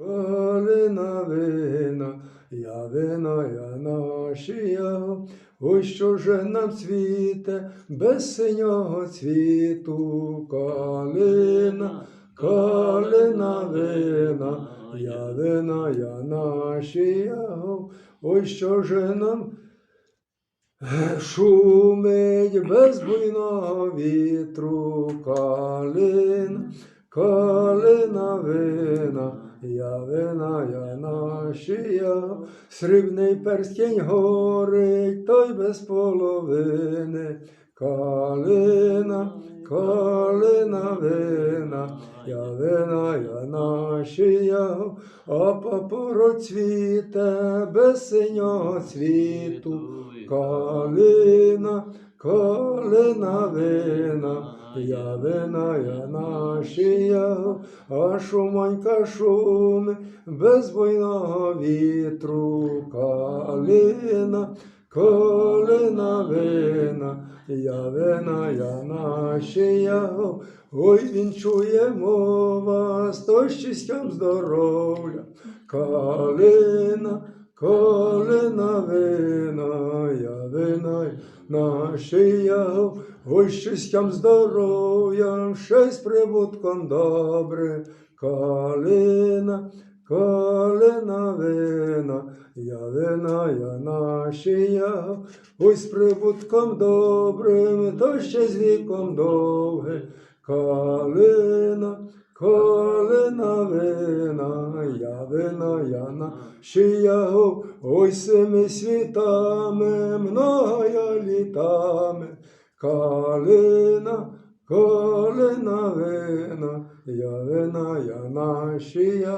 Калина вина, я вина я нашія, ой що же нам цвіте без синього цвіту, калина, калина вина, я вина я нашія, ой що же нам Шумить без буйного вітру? Калин, калина вина, я вина, я нашія, срібний перстень горить, той без половини, калина, калина вина, я вина, я нашія, а папоро цвіте без синього цвіту. Калина, калина вина, я вина, я нашія, а шуманька шуми без буйного вітру, калина, калина вина, я вина, я нашія, ой він чує мова, сто щастям здоров'я, калина, Калина нашия, ой щастям здоров'ям, з прибутком добре, калина, калина вина, я вина, я нашия, ой прибутком добрим, то ще з віком довге, Калина я вина, я нашия, ой семи світами, многая літами, калина, калина вина, вина, я нашия,